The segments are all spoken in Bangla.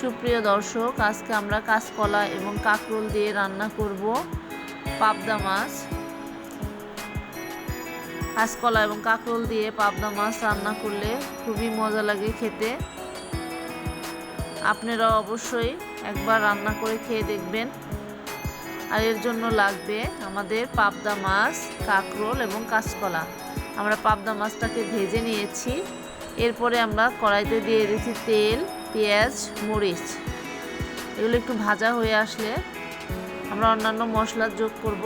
সুপ্রিয় দর্শক, আজকে আমরা কাঁচকলা এবং কাঁকরোল দিয়ে রান্না করব পাবদা মাছ। কাঁচকলা এবং কাঁকরোল দিয়ে পাবদা মাছ রান্না করলে খুবই মজা লাগে খেতে। আপনারা অবশ্যই একবার রান্না করে খেয়ে দেখবেন। আর এর জন্য লাগবে আমাদের পাবদা মাছ, কাঁকরোল এবং কাঁচকলা। আমরা পাবদা মাছটাকে ভেজে নিয়েছি। এরপরে আমরা কড়াইতে দিয়ে দিয়েছি তেল। পেঁয়াজ, মরিচ, এগুলো একটু ভাজা হয়ে আসলে আমরা অন্যান্য মশলা যোগ করব।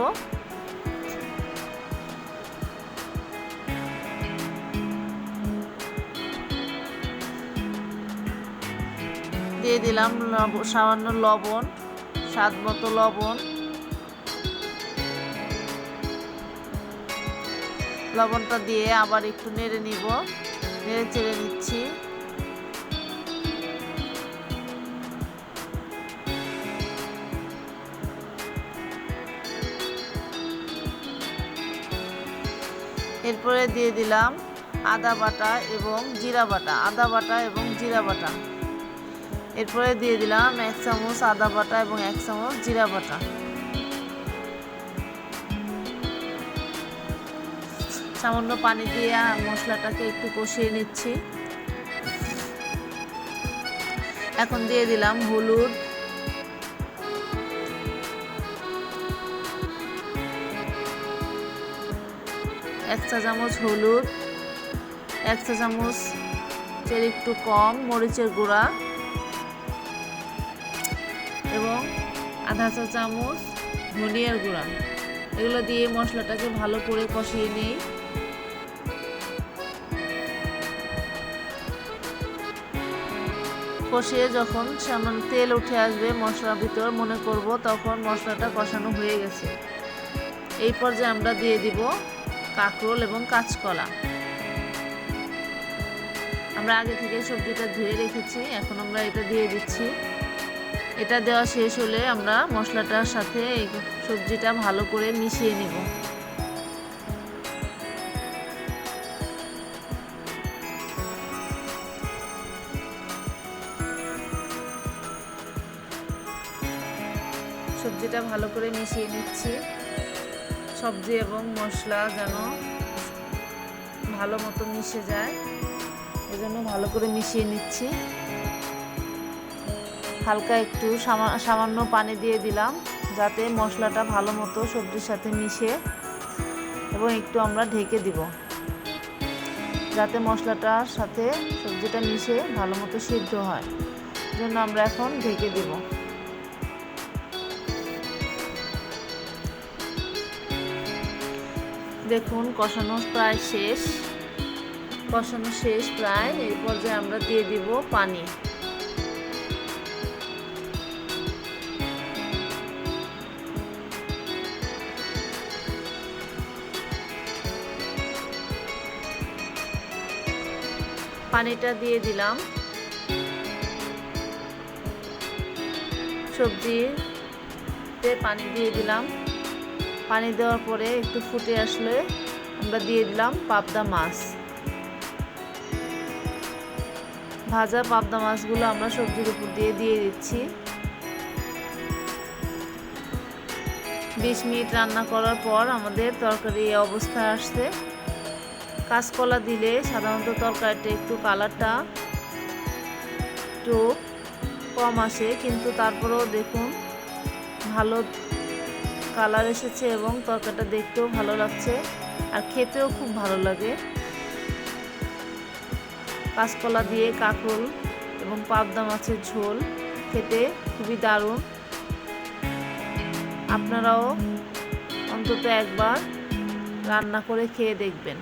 দিয়ে দিলাম সামান্য লবণ, স্বাদ মতো লবণ। লবণটা দিয়ে আবার একটু নেড়ে নিব, নেড়ে চেড়ে নিচ্ছি। এরপরে দিয়ে দিলাম আদা বাটা এবং জিরা বাটা, আদা বাটা এবং জিরা বাটা। এরপরে দিয়ে দিলাম এক চামচ আদা বাটা এবং এক চামচ জিরা বাটা। সামান্য পানি দিয়ে মশলাটাকে একটু কষিয়ে নিচ্ছি। এখন দিয়ে দিলাম হলুদ এক চা চামচ হলুদ, এক চা চামচ এর একটু কম মরিচের গুঁড়া এবং আধা চা চামচ ধনিয়ার গুঁড়া। এগুলো দিয়ে মশলাটাকে ভালো করে কষিয়ে নিই। কষিয়ে যখন সামান্য তেল উঠে আসবে মশলার ভিতর, মনে করব তখন মশলাটা কষানো হয়ে গেছে। এই পর্যায়ে আমরা দিয়ে দিব কাঁকরোল এবং কাঁচকলা। আমরা আগে থেকে সবজিটা ধুয়ে রেখেছি, এখন আমরা এটা দিয়ে দিচ্ছি। এটা দেওয়া শেষ হলে আমরা মশলাটার সাথে এই সবজিটা ভালো করে মিশিয়ে নিব। সবজিটা ভালো করে মিশিয়ে নিচ্ছি। সবজি এবং মশলা যেন ভালো মতো মিশে যায়। এজন্য ভালো করে মিশিয়ে নিচ্ছি। হালকা একটু সামা- সামান্য পানি দিয়ে দিলাম, যাতে মশলাটা ভালো মতো সবজির সাথে মিশে এবং একটু আমরা ঢেকে দিব। যাতে মশলাটার সাথে সবজিটা মিশে ভালো মতো সিদ্ধ হয়। জন্য আমরা এখন ঢেকে দিব। দেখুন, কষানো প্রায় শেষ। কষানো শেষ প্রায়। এই পর্যায়ে আমরা দিয়ে দিব পানি। পানিটা দিয়ে দিলাম। সবজিতে পানি দিয়ে দিলাম। পানি দেওয়ার পরে একটু ফুটে আসলে আমরা দিয়ে দিলাম পাবদা মাছ। ভাজা পাবদা মাছগুলো আমরা সবজির উপর দিয়ে দিয়ে দিচ্ছি। বিশ মিনিট রান্না করার পর আমাদের তরকারি এই অবস্থায় আসছে। কাঁচকলা দিলে সাধারণত তরকারিটা একটু কালারটা একটু কম আসে, কিন্তু তারপরেও দেখুন ভালো কালার এসেছে এবং তরকারিটা দেখতেও ভালো লাগছে আর খেতেও খুব ভালো লাগে। কাঁচকলা দিয়ে কাঁকরোল এবং পাবদা মাছের ঝোল খেতে খুবই দারুণ। আপনারাও অন্তত একবার রান্না করে খেয়ে দেখবেন।